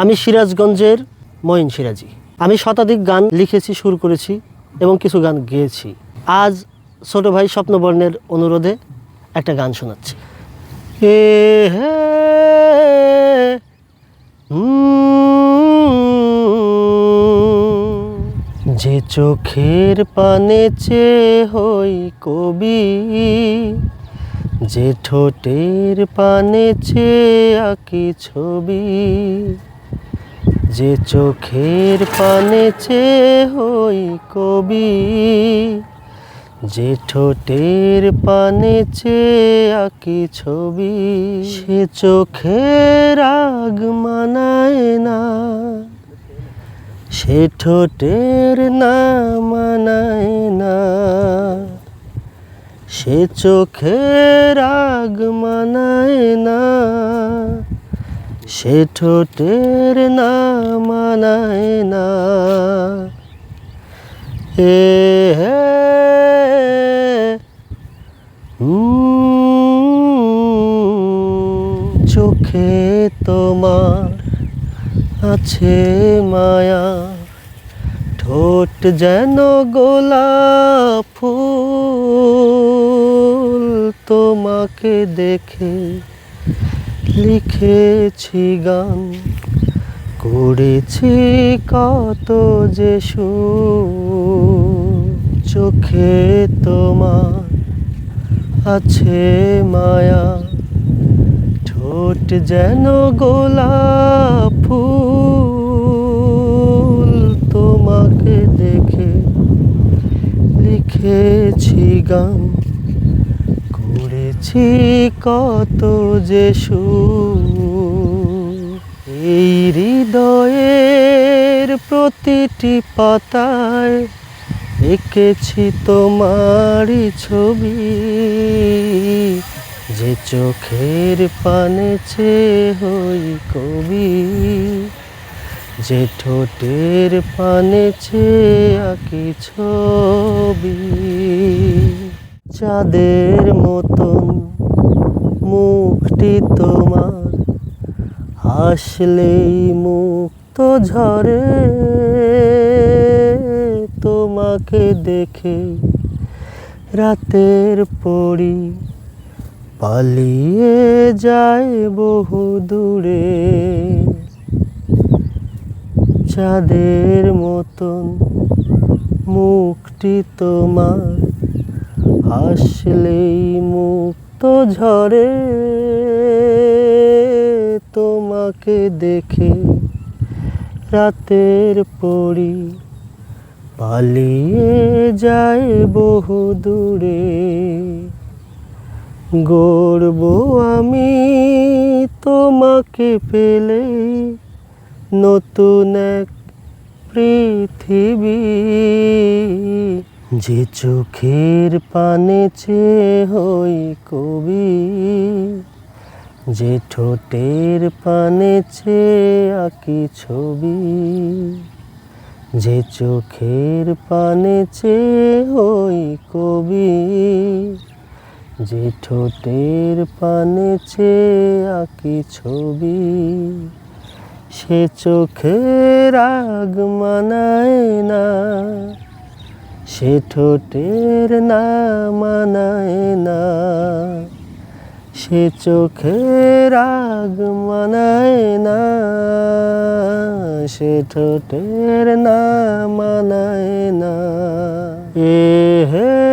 আমি সিরাজগঞ্জের মঈন সিরাজি। আমি শতাধিক গান লিখেছি, সুর করেছি এবং কিছু গান গেয়েছি। আজ ছোট ভাই স্বপ্নবর্ণের অনুরোধে একটা গান শোনাচ্ছি। এ যে চোখের পানে চেয়ে হই কবি, যে ঠোঁটের পানে চেয়ে আঁকি ছবি যে চোখের পানে চেয়ে হই কবি, যে ঠোঁটের পানে চেয়ে আঁকি ছবি, সে চোখের আগ মানায় না। সে ঠোঁটের না মানায় না। সে চোখের আগ মানায় না। সে ঠোঁটের না মানায় না। এ হে চোখে তোমার আছে মায়া। ঠোঁট যেন গোলাপ ফুল তোমাকে দেখে লিখেছি গান, করেছি কত যে চোখে তোমার আছে মায়া, ঠোঁট যেন গোলাপ ফুল। তোমাকে দেখে লিখেছি গান করেছি কত যে এই হৃদয়ের প্রতিটি পাতায় এঁকেছি তোমারই ছবি। যে চোখের পানে চেয়ে হই কবি, যে ঠোঁটের পানে চেয়ে আঁকি ছবি। চাঁদের মতন মুখটি তোমার। হাসলেই মুক্ত ঝরে তোমাকে দেখে রাতের পরি পালিয়ে যায় বহু দূরে। চাঁদের মতন মুখটি তোমার। হাসলেই মুক্ত ঝরে তোমাকে দেখে রাতের পরি পালিয়ে যায় বহু দূরে। গড়ব আমি তোমাকে পেলে নতুন এক পৃথিবী। যে চোখের পানে চেয়ে হই কবি যে ঠোঁটের পানে চেয়ে আঁকি ছবি যে চোখের পানে চেয়ে হই কবি যে ঠোঁটের পানে চেয়ে আঁকি ছবি সে চোখের আগ মানায় না সে ঠোঁটের না মানায় না, সে চোখের আগ মানায় না, সে ঠোঁটের না মানায় না। এ